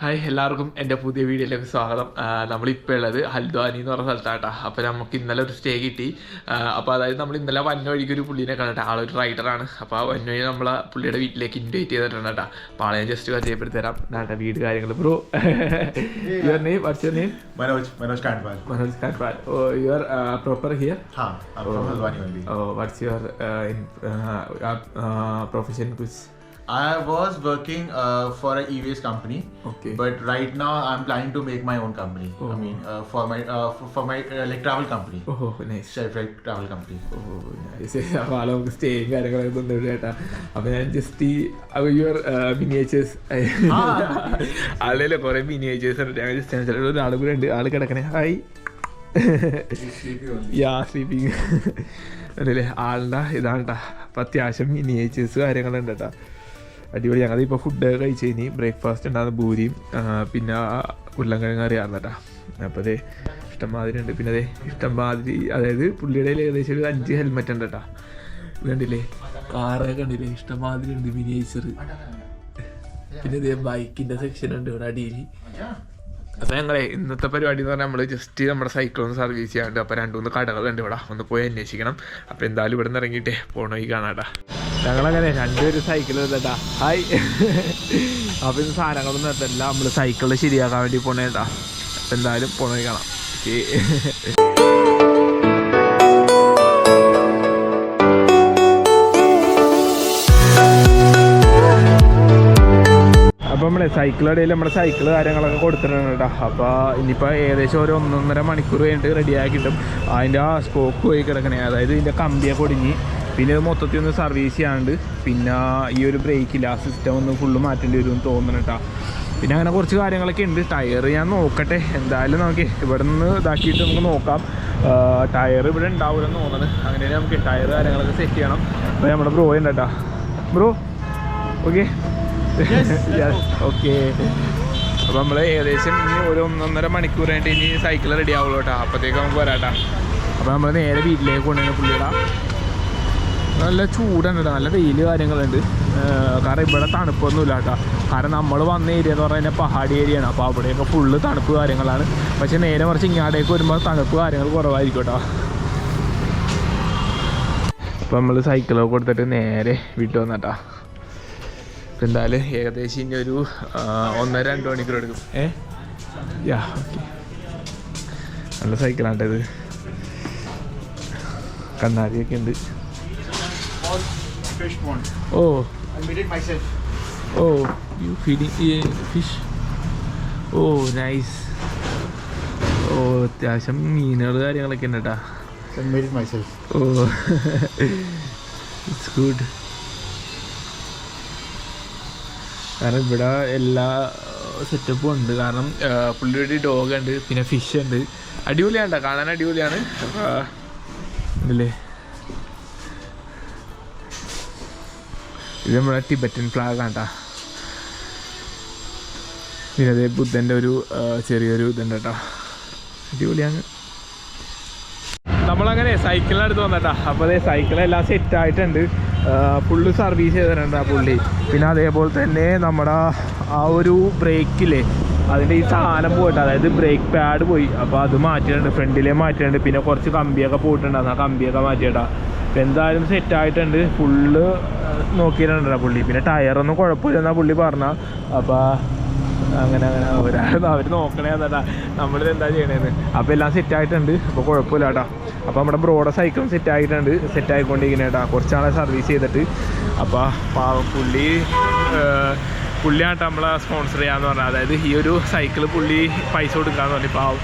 Hi എല്ലാവർക്കും എന്റെ പുതിയ വീഡിയോയിലേക്ക് സ്വാഗതം. നമ്മളിപ്പോൾ ഉള്ളത് ഹൽദ്വാനി എന്ന് പറഞ്ഞ സ്ഥലത്താട്ടാ. അപ്പോൾ നമുക്ക് ഇന്നലെ ഒരു സ്റ്റേ കിട്ടി. അപ്പോൾ അതായത് നമ്മൾ ഇന്നലെ വന്ന വഴിക്ക് ഒരു പുള്ളിനെ കണ്ടിട്ട് ആളൊരു റൈഡറാണ് അപ്പോൾ ആ വന്ന വഴി നമ്മളെ പുള്ളിയുടെ വീട്ടിലേക്ക് ഇൻവൈറ്റ് ചെയ്തിട്ടുണ്ട് കേട്ടോ. അപ്പോൾ ആളെ ജസ്റ്റ് പരിചയപ്പെടുത്തി തരാം. നാട്ടെ വീട് കാര്യങ്ങൾ bro your name what's your name Manoj Manoj Kandwal. Manoj Kandwal oh your proper here oh what's your profession Cooch I was working uh, for a e-waste company, Okay. but right now I'm planning to make my own company. I Oh. mean, uh, for my uh, for, for my uh, like travel company, ഓഹോ nice self-ride travel company. Oh nice അപ്പോൾ നമുക്ക് സ്റ്റേയും കാര്യങ്ങളൊക്കെ തന്നിട്ട് കേട്ടാ. അപ്പോൾ ഞാൻ just ഈ യുവർ മിനിയേച്ചേഴ്സ് ആളിലെ കുറേ മിനിയേച്ചേഴ്സ് ഞാൻ ജസ്റ്റ് ഒരാൾ കൂടെ ഉണ്ട്. ആൾ കിടക്കണേ. ഹായ് യാ സ്ലീപ്പിങ് അതല്ലേ? ആളുടെ ഇതാണ് കേട്ടാ അപ്പം അത്യാവശ്യം മിനിയേച്ചേഴ്സ് കാര്യങ്ങളുണ്ട് കേട്ടാ. അടിപൊളി. ഞങ്ങൾ ഇപ്പോൾ ഫുഡ് കഴിച്ച് കഴിഞ്ഞ് ബ്രേക്ക്ഫാസ്റ്റ് ഉണ്ടാകുന്ന ഭൂരിയും പിന്നെ ഉരുളൻകിഴങ്ങ് അറിയാറുണ്ട് കേട്ടാ അപ്പോൾ അതെ ഇഷ്ടംമാതിരി ഉണ്ട്. പിന്നെ അതെ ഇഷ്ടംമാതിരി അതായത് പുള്ളിയുടെ ഏകദേശം ഒരു അഞ്ച് ഹെൽമെറ്റ് ഉണ്ട് കേട്ടോ കണ്ടില്ലേ? കാറൊക്കെ കണ്ടില്ലേ? ഇഷ്ടംമാതിരി ഉണ്ട് മിനിയേച്ചർ പിന്നെ ഇതേ ബൈക്കിന്റെ സെക്ഷൻ ഉണ്ട് ഇവിടെ അടിയിൽ അപ്പം ഞങ്ങളെ ഇന്നത്തെ പരിപാടി എന്ന് പറഞ്ഞാൽ നമ്മൾ ജസ്റ്റ് നമ്മുടെ സൈക്കിൾ ഒന്ന് സർവീസ് ചെയ്യാണ്ട് അപ്പോൾ രണ്ട് മൂന്ന് കടകളുണ്ട് ഇവിടെ. ഒന്ന് പോയി അന്വേഷിക്കണം. അപ്പോൾ എന്തായാലും ഇവിടെ നിന്ന് ഇറങ്ങിയിട്ടേ പോണോ ഈ കാണാട്ടാ. ഞങ്ങളങ്ങനെ രണ്ടുപേരും സൈക്കിൾ എടുത്തട്ടാ ഹായ് അപ്പൊ ഇന്ന് സാധനങ്ങളൊന്നും എത്തല്ല നമ്മൾ സൈക്കിൾ ശരിയാക്കാൻ വേണ്ടി പോണേട്ടാ എന്തായാലും പോണേ കാണാം. അപ്പോൾ നമ്മളെ സൈക്കിൾ ഇടയിൽ നമ്മുടെ സൈക്കിൾ കാര്യങ്ങളൊക്കെ കൊടുത്തിട്ടുണ്ട് കേട്ടോ അപ്പോൾ ഇനിയിപ്പോൾ ഏകദേശം ഒരു ഒന്നൊന്നര മണിക്കൂർ കഴിഞ്ഞിട്ട് റെഡിയാക്കിയിട്ടും അതിന്റെ ആ സ്പോക്ക് പോയി കിടക്കണേ. അതായത് ഇതിന്റെ കമ്പിയൊക്കെ ഒടിഞ്ഞ് പിന്നെ ഇത് മൊത്തത്തിൽ ഒന്ന് സർവീസ് ചെയ്യാണ്ട് പിന്നെ ഈ ഒരു ബ്രേക്കില്ല ആ സിസ്റ്റം ഒന്ന് ഫുള്ള് മാറ്റേണ്ടി വരും തോന്നണം കേട്ടോ പിന്നെ അങ്ങനെ കുറച്ച് കാര്യങ്ങളൊക്കെ ഉണ്ട്. ടയർ ഞാൻ നോക്കട്ടെ. എന്തായാലും നമുക്ക് ഇവിടെ നിന്ന് ഇതാക്കിയിട്ട് നമുക്ക് നോക്കാം. ടയർ ഇവിടെ ഉണ്ടാവില്ലെന്ന് തോന്നുന്നത് അങ്ങനെ നമുക്ക് ടയർ കാര്യങ്ങളൊക്കെ സെറ്റ് ചെയ്യണം. അപ്പോൾ നമ്മുടെ ബ്രോ ഉണ്ട് കേട്ടോ ബ്രോ ഓക്കെ ഓക്കെ അപ്പോൾ നമ്മൾ ഏകദേശം ഇനി ഒരു ഒന്നൊന്നര മണിക്കൂർ കഴിഞ്ഞിട്ട് ഇനി സൈക്കിൾ റെഡി ആവുള്ളൂ കേട്ടോ അപ്പോഴത്തേക്ക് നമുക്ക് വരാട്ടാ അപ്പോൾ നമ്മൾ നേരെ വീട്ടിലേക്ക് കൊണ്ടുവന്ന് പുള്ളിയിടാം നല്ല ചൂടാണ് കേട്ടോ നല്ല വെയിൽ കാര്യങ്ങളുണ്ട്. കാരണം ഇവിടെ തണുപ്പൊന്നുമില്ല കേട്ടോ കാരണം നമ്മൾ വന്ന ഏരിയ എന്ന് പറഞ്ഞാൽ പഹാടി ഏരിയ ഏരിയയാണ് അപ്പോൾ അവിടെയൊക്കെ ഫുള്ള് തണുപ്പ് കാര്യങ്ങളാണ്. പക്ഷേ നേരെ മറിച്ച് ഇങ്ങാടേക്ക് വരുമ്പോൾ തണുപ്പ് കാര്യങ്ങൾ കുറവായിരിക്കും കേട്ടോ അപ്പോൾ നമ്മൾ സൈക്കിളൊക്കെ കൊടുത്തിട്ട് നേരെ വീട്ടിൽ വന്നട്ടാ എന്തായാലും ഏകദേശം ഇനി ഒരു ഒന്നര രണ്ട് മണിക്കൂർ എടുക്കും. ഏ? Yeah okay. നല്ല സൈക്കിളാണ് ഇത് കണ്ണാടിയൊക്കെ ഉണ്ട്. All fish pond. Oh. I made it myself. Oh you uh, fish oh nice oh അത്യാവശ്യം മീനുകൾ കാര്യങ്ങളൊക്കെ ഉണ്ട് കേട്ടാ. ഓ ഇറ്റ്സ് ഗുഡ് കാരണം ഇവിടെ എല്ലാ സെറ്റപ്പും ഉണ്ട്. കാരണം ആ, പുള്ളിയുടെ ഡോഗ് ഉണ്ട് പിന്നെ ഫിഷ് ഉണ്ട്. അടിപൊളിയാണ് കാണാൻ അടിപൊളിയാണ്. ആ, ഇല്ലേ? ഇത് നമ്മുടെ ടിബറ്റൻ ഫ്ലാഗ് ആണ്ടാ. പിന്നെ അതേ ബുദ്ധന്റെ ഒരു ചെറിയൊരു ഇതുണ്ട് കേട്ടോ അടിപൊളിയാണ്. നമ്മളങ്ങനെ സൈക്കിളിനടുത്ത് വന്നിട്ടാ. അപ്പോൾ അതേ സൈക്കിളെല്ലാം സെറ്റ് ആയിട്ടുണ്ട് ഫുള്ള് സർവീസ് ചെയ്തിട്ടുണ്ട് ആ പുള്ളി. പിന്നെ അതേപോലെ തന്നെ നമ്മുടെ ആ ഒരു ബ്രേക്കില്ലേ അതിന്റെ ഈ സാധനം പോയിട്ട് അതായത് ബ്രേക്ക് പാഡ് പോയി. അപ്പോൾ അത് മാറ്റിയിട്ടുണ്ട് ഫ്രണ്ടിലെ മാറ്റിയിട്ടുണ്ട്. പിന്നെ കുറച്ച് കമ്പിയൊക്കെ പോയിട്ടുണ്ടായിരുന്നു ആ കമ്പിയൊക്കെ മാറ്റിയിട്ടാ. എന്തായാലും സെറ്റ് ആയിട്ടുണ്ട്. ഫുള്ള് നോക്കിയിട്ടുണ്ടാ പുള്ളി. പിന്നെ ടയറൊന്നും കുഴപ്പമില്ലെന്നാ പുള്ളി പറഞ്ഞ. അപ്പോൾ അങ്ങനെ അങ്ങനെ ഒരാൾ അവർ നോക്കണേ നമ്മൾ നമ്മളിത് എന്താ ചെയ്യണേന്ന്. അപ്പോൾ എല്ലാം സെറ്റ് ആയിട്ടുണ്ട്. അപ്പോൾ കുഴപ്പമില്ല കേട്ടോ അപ്പോൾ നമ്മുടെ ബ്രോഡ സൈക്കിളും സെറ്റ് ആയിട്ടുണ്ട്. സെറ്റ് ആയിക്കൊണ്ടിരിക്കുന്നത് കേട്ടോ കുറച്ചാളെ സർവീസ് ചെയ്തിട്ട്. അപ്പോൾ പാവം പുള്ളി പുള്ളിയാണ് നമ്മളെ സ്പോൺസർ ചെയ്യാന്ന് പറഞ്ഞാൽ അതായത് ഈ ഒരു സൈക്കിൾ പുള്ളി പൈസ കൊടുക്കാന്ന് പറഞ്ഞു. പാവം.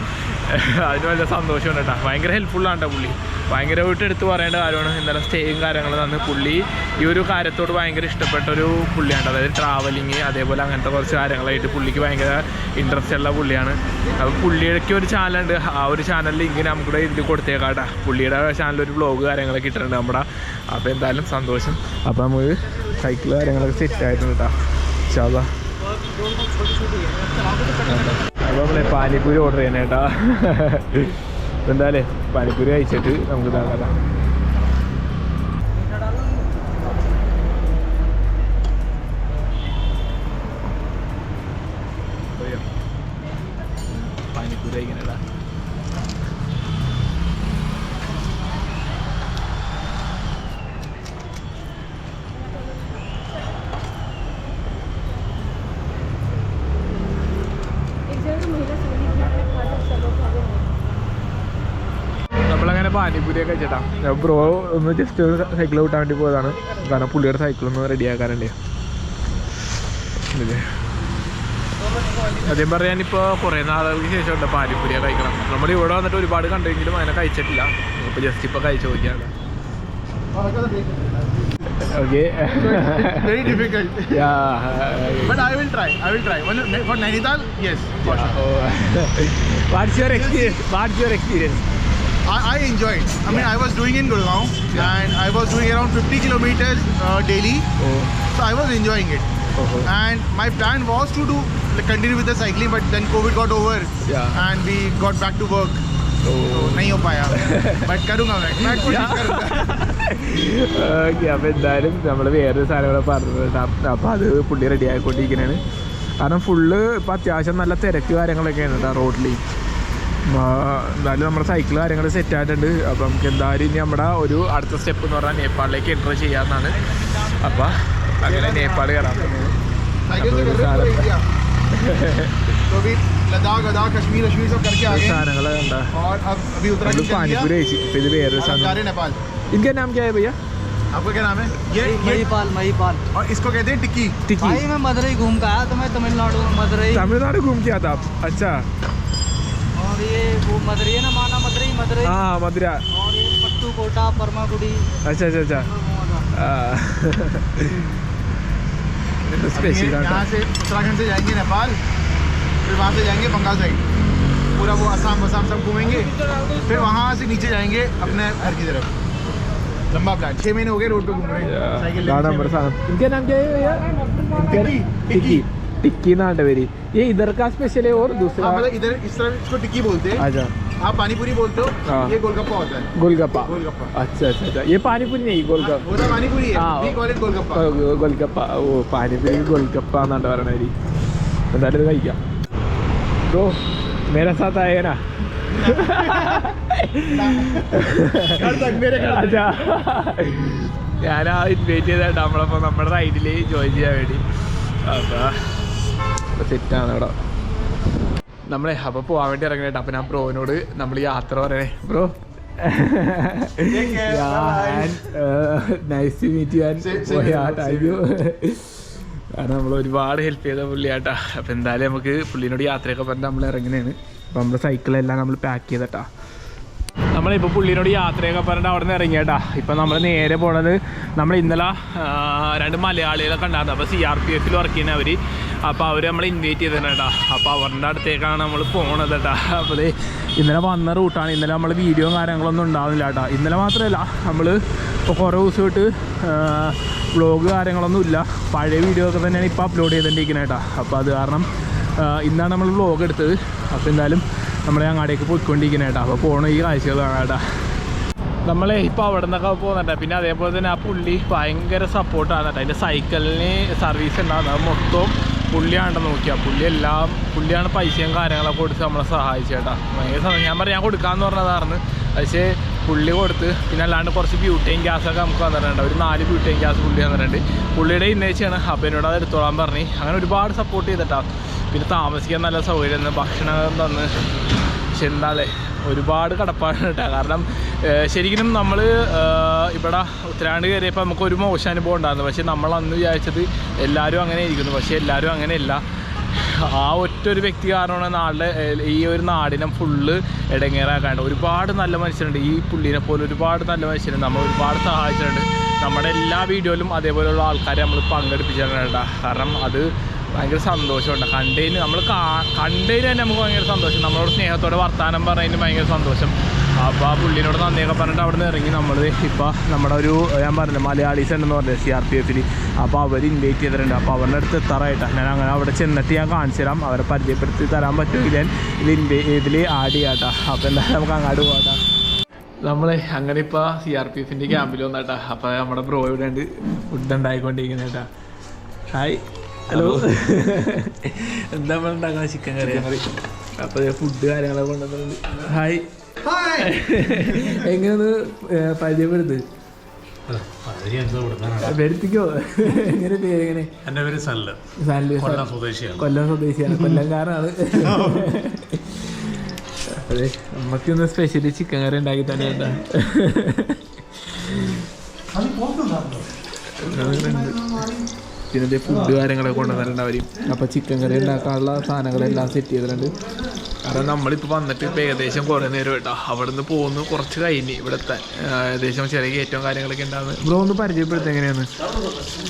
അതിന് വലിയ സന്തോഷമുണ്ട് കേട്ടോ ഭയങ്കര ഹെൽപ്ഫുള്ളാണ് കേട്ടോ പുള്ളി. ഭയങ്കരമായിട്ട് എടുത്ത് പറയേണ്ട കാര്യമാണ്. എന്തായാലും സ്റ്റേയും കാര്യങ്ങളും തന്ന് പുള്ളി ഈ ഒരു കാര്യത്തോട് ഭയങ്കര ഇഷ്ടപ്പെട്ട ഒരു പുള്ളിയാണ്. അതായത് ട്രാവലിങ് അതേപോലെ അങ്ങനത്തെ കുറച്ച് കാര്യങ്ങളായിട്ട് പുള്ളിക്ക് ഭയങ്കര ഇൻട്രസ്റ്റ് ഉള്ള പുള്ളിയാണ്. അപ്പോൾ പുള്ളിയുടെ ഒരു ചാനലുണ്ട് ആ ഒരു ചാനലിൽ ഇങ്ങനെ നമുക്കിവിടെ ഇതിൽ കൊടുത്തേക്കാട്ടാ. പുള്ളിയുടെ ചാനലിൽ ഒരു ബ്ലോഗ് കാര്യങ്ങളൊക്കെ ഇട്ടിട്ടുണ്ട് നമ്മുടെ. അപ്പോൾ എന്തായാലും സന്തോഷം. അപ്പോൾ നമുക്ക് സൈക്കിൾ കാര്യങ്ങളൊക്കെ സെറ്റ് ആയിട്ടുണ്ട് കേട്ടോ ചാതാ അപ്പോൾ നമ്മളെ പാനിപ്പൂരി ഓർഡർ ചെയ്യാനേട്ടാ എന്തായാലേ പാനിപ്പൂരി കഴിച്ചിട്ട് നമുക്ക് ഇതാക്കാം പാനിപ്പൂരി കഴിക്കാനേടാ നമ്മളങ്ങനെ ചേട്ടാ ബ്രോ ഒന്ന് ജസ്റ്റ് ഒന്ന് സൈക്കിൾ വിട്ടാൻ വേണ്ടി പോയതാണ്. കാരണം പുള്ളിയുടെ സൈക്കിൾ ഒന്ന് റെഡിയാക്കാനുണ്ട് പറയാൻ ഇപ്പോൾ കുറേ നാളുകൾക്ക് ശേഷം ഉണ്ട് പാനിപ്പൂരിയ കഴിക്കണം. നമ്മൾ ഇവിടെ വന്നിട്ട് ഒരുപാട് കണ്ടെങ്കിലും അതിനെ കഴിച്ചിട്ടില്ല. ഇപ്പോൾ ജസ്റ്റ് ഇപ്പോൾ കഴിച്ചു നോക്കിയാണ് okay Very difficult. But I will try. I will try. When, for Nainital, yes. For sure. What's your experience what's your experience I, I enjoyed. I mean, I was doing in Gurgaon and I was doing around 50 kilometers uh, daily. So I was enjoying it. And my plan was to do like, continue with the cycling, but then COVID got over Yeah. and we got back to work. So नहीं हो पाया. but करूँगा मैं. मैं कोशिश करूँगा. Okay അപ്പോൾ എന്തായാലും നമ്മൾ വേറൊരു സാധനം കൂടെ പറഞ്ഞിട്ടുണ്ട് അപ്പോൾ അത് പുള്ളി റെഡി ആയിക്കൊണ്ടിരിക്കുന്നതാണ് കാരണം ഫുള്ള് ഇപ്പോൾ അത്യാവശ്യം നല്ല തിരക്ക് കാര്യങ്ങളൊക്കെയാണ് കേട്ടോ റോഡിൽ എന്തായാലും നമ്മുടെ സൈക്കിൾ കാര്യങ്ങൾ സെറ്റ് ആയിട്ടുണ്ട് അപ്പോൾ നമുക്ക് എന്തായാലും ഇനി നമ്മുടെ ഒരു അടുത്ത സ്റ്റെപ്പ് എന്ന് പറഞ്ഞാൽ നേപ്പാളിലേക്ക് എൻ്റർ ചെയ്യാമെന്നാണ് അപ്പോൾ അങ്ങനെ നേപ്പാൾ കയറാൻ പോകുന്നത് साइकिल से कर रहे हैं पूरा इंडिया. तो अभी लद्दाख लद्दाख कश्मीर कश्मीर सब करके आ गए हैं. സാധനങ്ങൾ കണ്ട और अब अभी നമ്മൾ उत्तराखंड चल പാനിപ്പൂരി गया. കഴിച്ചു ഇപ്പം ഇത് വേറൊരു अब हम जा സാധനം रहे हैं नेपाल इनका नाम क्या है भैया आपका क्या नाम है ये ये महीपाल महीपाल और इसको कहते हैं टिक्की टिक्की भाई मैं मदुरई घूम के आया तो मैं तमिलनाडु में मदुरई तमिलनाडु घूम के आता आप अच्छा और ये वो है ना माना हाँ मदुरा। और ये पट्टू कोटा परमाकुड़ी अच्छा अच्छा। अच्छा यहाँ से उत्तराखंड से जाएँगे नेपाल फिर वहाँ से जाएँगे बंगाल साइड पूरा वो असम वसाम सब घूमेंगे फिर वहाँ से नीचे जाएँगे अपने घर की तरफ़। लंबा प्लान छः महीने हो गए रोड पे घूम रहे हैं साइकिल इनका नाम क्या है भैया? टिक्की, टिक्की टिक्की नाम है मेरी ये इधर का स्पेशल है और दूसरा हाँ मतलब इधर इस तरफ इसको टिक्की बोलते हैं अच्छा आप पानी पूरी बोलते हाँ। हो ये गोलगप्पा होता है गोलगप्पा गोलगप्पा अच्छा अच्छा अच्छा ये पानीपुरी नहीं गोलगप्पा वो तो पानी पूरी है हाँ। we call it गोलगप्पा ഗോൽഗപ്പ ഓ പാനിപ്പൂരി ഗോൽഗപ്പ എന്നാണ് പറയണത് എന്തായാലും ഇത് കഴിക്കാം ബ്രോ മേരെ സാത്ത് ആയേനാ घर तक मेरे घर तक। അച്ഛാ ഞാൻ ആ ഇൻവൈറ്റ് ചെയ്തിട്ട് നമ്മളപ്പോൾ നമ്മുടെ റൈഡിൽ ജോയിൻ ചെയ്യാൻ വേണ്ടി അപ്പോൾ സെറ്റാണ് അവിടെ നമ്മളെ അപ്പോൾ പോകാൻ വേണ്ടി ഇറങ്ങണേട്ടോ. അപ്പം ഞാൻ ബ്രോനോട് നമ്മൾ യാത്ര പറയണേ. Bro. Nice to meet you and you കാരണം നമ്മൾ ഒരുപാട് ഹെൽപ്പ് ചെയ്ത പുള്ളിയാട്ടാ. അപ്പൊ എന്തായാലും നമുക്ക് പുള്ളിനോട് യാത്രയൊക്കെ പറഞ്ഞിട്ട് നമ്മൾ ഇറങ്ങുന്നതാണ്. അപ്പം നമ്മുടെ സൈക്കിളെല്ലാം നമ്മൾ പാക്ക് ചെയ്തിട്ടാ. നമ്മളിപ്പോൾ പുള്ളിനോട് യാത്രയൊക്കെ പറഞ്ഞിട്ട് അവിടെ നിന്ന് ഇറങ്ങിയേട്ടാ ഇപ്പം നമ്മൾ നേരെ പോണത് നമ്മൾ ഇന്നലെ രണ്ട് മലയാളികളൊക്കെ ഉണ്ടായിരുന്നു. അപ്പോൾ സി ആർ പി എഫിൽ വർക്ക് ചെയ്യുന്ന അവർ അപ്പോൾ അവർ നമ്മൾ ഇൻവൈറ്റ് ചെയ്തിട്ടുണ്ടാ അപ്പോൾ അവരുടെ അടുത്തേക്കാണ് നമ്മൾ പോണത് കേട്ടാ. അപ്പോൾ ഇന്നലെ വന്ന റൂട്ടാണ് ഇന്നലെ നമ്മൾ വീഡിയോയും കാര്യങ്ങളൊന്നും ഉണ്ടാവുന്നില്ല കേട്ടാ. ഇന്നലെ മാത്രമല്ല നമ്മൾ ഇപ്പോൾ കുറേ ദിവസമായിട്ട് വ്ളോഗ് കാര്യങ്ങളൊന്നും ഇല്ല. പഴയ വീഡിയോ ഒക്കെ തന്നെയാണ് ഇപ്പോൾ അപ്ലോഡ് ചെയ്തുകൊണ്ടിരിക്കുന്നത് കേട്ടാ. അപ്പോൾ അത് കാരണം ഇന്നാണ് നമ്മൾ വ്ളോഗ് എടുത്തത്. അപ്പോൾ എന്തായാലും നമ്മളെ അങ്ങാടേക്ക് പോയിക്കൊണ്ടിരിക്കുന്നത് കേട്ടോ അപ്പോൾ പോകണ ഈ കാഴ്ചകൾ കാണാം കേട്ടോ നമ്മളെ ഇപ്പോൾ അവിടെ നിന്നൊക്കെ പോകുന്നുണ്ട് പിന്നെ അതേപോലെ തന്നെ ആ പുള്ളി ഭയങ്കര സപ്പോർട്ടാണ് കേട്ടോ അതിന്റെ സൈക്കിളിന് സർവീസ് ഉണ്ടാകുന്നത് അത് മൊത്തം പുള്ളിയാണെന്ന് നോക്കിയാൽ പുള്ളി എല്ലാം പുള്ളിയാണ് പൈസയും കാര്യങ്ങളൊക്കെ കൊടുത്ത് നമ്മളെ സഹായിച്ചു കേട്ടോ ഭയങ്കര. ഞാൻ പറയാം ഞാൻ കൊടുക്കാമെന്ന് പറഞ്ഞതായിരുന്നു. പക്ഷേ പുള്ളി കൊടുത്ത് പിന്നെ അല്ലാണ്ട് കുറച്ച് ബ്യൂട്ടൈൻ ഗ്യാസൊക്കെ നമുക്ക് വന്നിട്ടുണ്ട് ഒരു നാല് ബ്യൂട്ടൈൻ ഗ്യാസ് പുള്ളി വന്നിട്ടുണ്ട്. പുള്ളിയുടെ ഇന്നേച്ചാണ് അപ്പോൾ എന്നോട് അത് എടുത്തോളാൻ പറഞ്ഞ്. അങ്ങനെ ഒരുപാട് സപ്പോർട്ട് ചെയ്തിട്ടാ. പിന്നെ താമസിക്കാൻ നല്ല സൗകര്യം ഭക്ഷണം തന്ന് പക്ഷെ ഒരുപാട് കടപ്പാടാണ് കേട്ടോ. കാരണം ശരിക്കും നമ്മൾ ഇവിടെ ഉത്തരാണ്ട് കയറിയപ്പോൾ നമുക്ക് ഒരു മോശം അനുഭവം ഉണ്ടായിരുന്നു. പക്ഷേ നമ്മൾ അന്ന് വിചാരിച്ചത് എല്ലാവരും അങ്ങനെ ഇരിക്കുന്നു. പക്ഷേ എല്ലാവരും അങ്ങനെയല്ല. ആ ഒറ്റ ഒരു വ്യക്തി കാരണമാണ് നാടിന്റെ ഈ ഒരു നാടിനെ ഫുള്ള് ഇടങ്ങേറാക്കാണ്ട്. ഒരുപാട് നല്ല മനുഷ്യരുണ്ട്. ഈ പുള്ളിനെ പോലെ ഒരുപാട് നല്ല മനുഷ്യരുണ്ട്. നമ്മൾ ഒരുപാട് സഹായിച്ചിട്ടുണ്ട്. നമ്മുടെ എല്ലാ വീഡിയോയിലും അതേപോലെയുള്ള ആൾക്കാരെ നമ്മൾ പങ്കെടുപ്പിച്ചിട്ടുണ്ട് കാരണം അത് ഭയങ്കര സന്തോഷമുണ്ട്. കണ്ടതിന് നമ്മൾ കണ്ടതിന് തന്നെ നമുക്ക് ഭയങ്കര സന്തോഷം. നമ്മളോട് സ്നേഹത്തോടെ വർത്തമാനം പറയുന്നതിന് ഭയങ്കര സന്തോഷം. അപ്പോൾ ആ പുള്ളിനോട് നന്ദിയൊക്കെ പറഞ്ഞിട്ട് അവിടെ നിന്ന് ഇറങ്ങി നമ്മൾ ഇപ്പോൾ നമ്മുടെ ഒരു ഞാൻ പറഞ്ഞില്ല മലയാളീസ് ഉണ്ടെന്ന് പറഞ്ഞത് സി ആർ പി എഫിൽ അപ്പോൾ അവർ ഇൻവൈറ്റ് ചെയ്തിട്ടുണ്ട്. അപ്പോൾ അവരുടെ അടുത്ത് എത്താറായിട്ടാണ് ഞാൻ അങ്ങനെ അവിടെ ചെന്നിട്ട് ഞാൻ കാണിച്ചു തരാം. അവരെ പരിചയപ്പെടുത്തി തരാൻ പറ്റുമെങ്കിൽ ഞാൻ ഇത് ഇതിൽ ആഡ് ചെയ്യാട്ടാ അപ്പോൾ എന്തായാലും നമുക്ക് അങ്ങോട്ട് പോകാം നമ്മളെ അങ്ങനെ ഇപ്പോൾ സി ആർ പി എഫിന്റെ ക്യാമ്പിൽ വന്നാട്ടാ അപ്പോൾ നമ്മുടെ ബ്രോ ഇവിടെ ഉണ്ട്. Food ഉണ്ടായിക്കൊണ്ടിരിക്കുന്നേട്ടാ hi. ഹലോ എന്താ ഉണ്ടാക്കുന്ന ചിക്കൻ കറി. അപ്പൊ ഫുഡ് കാര്യങ്ങളൊക്കെ കൊണ്ടുവന്നിട്ടുണ്ട്. ഹായ് എങ്ങനെയാണ് പരിചയപ്പെടുത്ത്? വരുത്തിക്കോ. എങ്ങനെ പേര് എങ്ങനെ? എന്റെ പേര് സല്ല. സല്ല. കൊല്ലം സ്വദേശിയാണ്. കൊല്ലം സ്വദേശിയാണ്. കൊല്ലംകാരാണ് അതെ നമുക്കിന്ന് സ്പെഷ്യലി ചിക്കൻ കറി ഉണ്ടാക്കി തന്നെ ഉണ്ടാ പിന്നെ ഫുഡ് കാര്യങ്ങളൊക്കെ കൊണ്ടുവന്നിട്ടുണ്ട് അവരും. അപ്പൊ ചിക്കൻ കറി ഉണ്ടാക്കാനുള്ള സാധനങ്ങളെല്ലാം സെറ്റ് ചെയ്തിട്ടുണ്ട്. കാരണം നമ്മളിപ്പോൾ വന്നിട്ട് ഇപ്പോൾ ഏകദേശം കുറേ നേരം കേട്ടോ. അവിടെ നിന്ന് പോകുന്നു കുറച്ച് കഴിഞ്ഞ് ഇവിടെ എത്താൻ ഏകദേശം ചെറിയ കയറ്റവും കാര്യങ്ങളൊക്കെ ഉണ്ടാകുന്നത് ഇവിടെ ഒന്ന് പരിചയപ്പെടുത്ത എങ്ങനെയാണ്?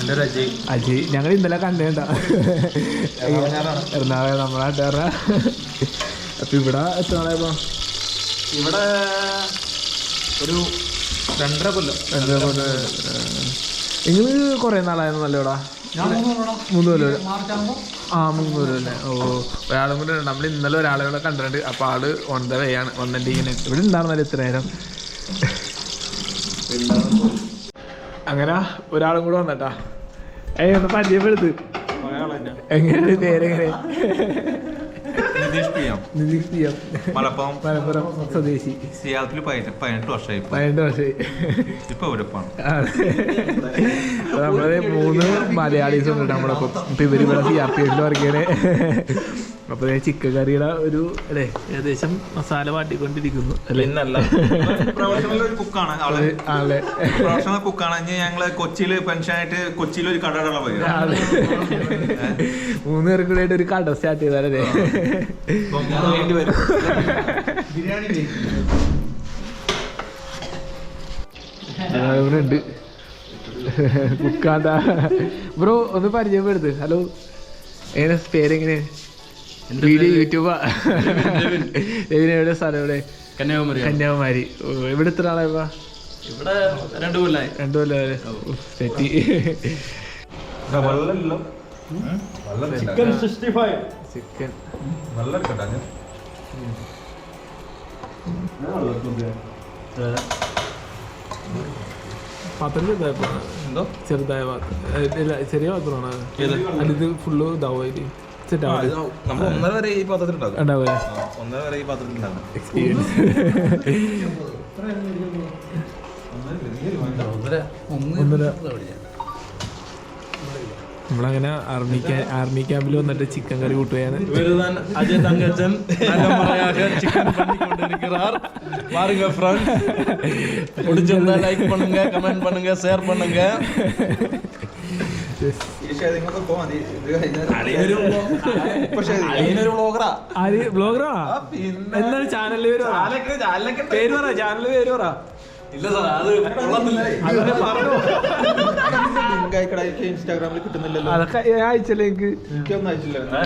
എന്റെ ഒരു അജയ്. അജയ്. ഞങ്ങൾ ഇന്നലെ കണ്ടേണ്ട. എറണാകുളം നമ്മളെ നാട്ടുകാരാ അപ്പൊ ഇവിടെ എത്ര നാളായപ്പോ ഇവിടെ ഒരു രണ്ടര കൊല്ലം. രണ്ടര കൊല്ലം. നിങ്ങൾ കുറേ നാളായിരുന്നു ഇവിടെ? മൂന്ന് കൊല്ലം ആ മൂന്ന് കൊല്ലം അല്ലേ? ഓ ഒരാളും കൂടെ ഉണ്ട്. നമ്മൾ ഇന്നലെ ഒരാളെ കൂടെ കണ്ടിട്ടുണ്ട്. അപ്പൊ ആൾ ഓൺ ദ വേ ആണ് വന്നിട്ടിങ്ങനെ ഇവിടെ ഉണ്ടായിരുന്നല്ലോ ഇത്ര നേരം. അങ്ങനെ ഒരാളും കൂടെ വന്നട്ടാ. ഏയ് ഒന്ന് പരിചയപ്പെടുത്ത്. എങ്ങനെ? പേരെങ്ങനെ Nitish P M Nitish P M Malappuram. Malappuram സ്വദേശി. സിയാത്തിൽ പതിനെട്ട് വർഷമായി. പതിനെട്ട് വർഷമായി. ഇപ്പൊ ഇവരൊപ്പാണ് നമ്മൾ മൂന്ന് മലയാളീസ് ഉണ്ട് നമ്മുടെ ഒപ്പം ഇപ്പൊ ഇവർ ഇവിടെ സി ആർ പി എഫിൽ വർക്ക് ചെയ്യണേ. അപ്പൊ ചിക്കൻ കറിയുടെ ഒരു അല്ലേ ഏകദേശം മസാല വാട്ടിക്കൊണ്ടിരിക്കുന്നു. പ്രൊഫഷണൽ കുക്കാണ് ഞങ്ങൾ കൊച്ചിയിൽ പെൻഷനായിട്ട് കൊച്ചിയിൽ ഒരു കട മൂന്ന് പേർക്കുള്ള ഒരു കട സ്റ്റാർട്ട് ചെയ്താലേ ഉണ്ട് കുക്കാന്താ. ബ്രോ ഒന്ന് പരിചയപ്പെടുത്ത്. ഹലോ. എങ്ങനെ പേരെങ്ങനെ? വീഡിയോ യൂട്യൂബാ. എവിടെ? സ്ഥലം എവിടെ? കന്യാകുമാരി. കന്യാകുമാരി. എവിടെ ഇവിടെ എത്ര ആളാ ഇവിടെ രണ്ടു കൊല്ലായി. രണ്ടു കൊല്ലം സെറ്റി ചിക്കൻ സിക്സ്റ്റി ഫൈവ്. ചിക്കൻ. നല്ല കേട്ടാ പാത്രം ചെറുതായപ്പോ എന്തോ? ചെറുതായ പാത്രം. ചെറിയ പാത്രമാണ്. അത്. അതിത് ഫുള്ള് ഇതാവും നമ്മൾ ഒന്നര വരെ ഈ പാത്രത്തിൽ ഉണ്ടാവില്ലേ ഒന്നര വരെ ഈ പാത്രത്തിൽ ഉണ്ടാകും എക്സ്പീരിയൻസ് ഒന്നര നമ്മളങ്ങനെ ആർമി ക്യാ- ആർമി ക്യാമ്പിൽ വന്നിട്ട് ചിക്കൻ കറി കൂട്ടുകയാണ് இவருதான் அஜய் தங்கச்சன் நல்ல முறையாக சிக்கன் பண்ணி கொண்டிருக்கிறார் பாருங்க ஃப்ரெண்ட் பிடிச்சிருந்தா லைக் பண்ணுங்க கமெண்ட் பண்ணுங்க ஷேர் பண்ணுங்க അളിയനൊരു വ്ളോഗറാ ആര് ബ്ലോഗറാ എന്താണ് ചാനലിൽ പേര് പറ പേര് പറ ചാനലിൽ പേര് പറ ഇല്ല. സാർ അത് ഇൻസ്റ്റാഗ്രാമിൽ കിട്ടുന്നില്ലല്ലോ. അതൊക്കെ അയച്ചല്ലേ എനിക്ക്? എനിക്കൊന്നും അയച്ചില്ല.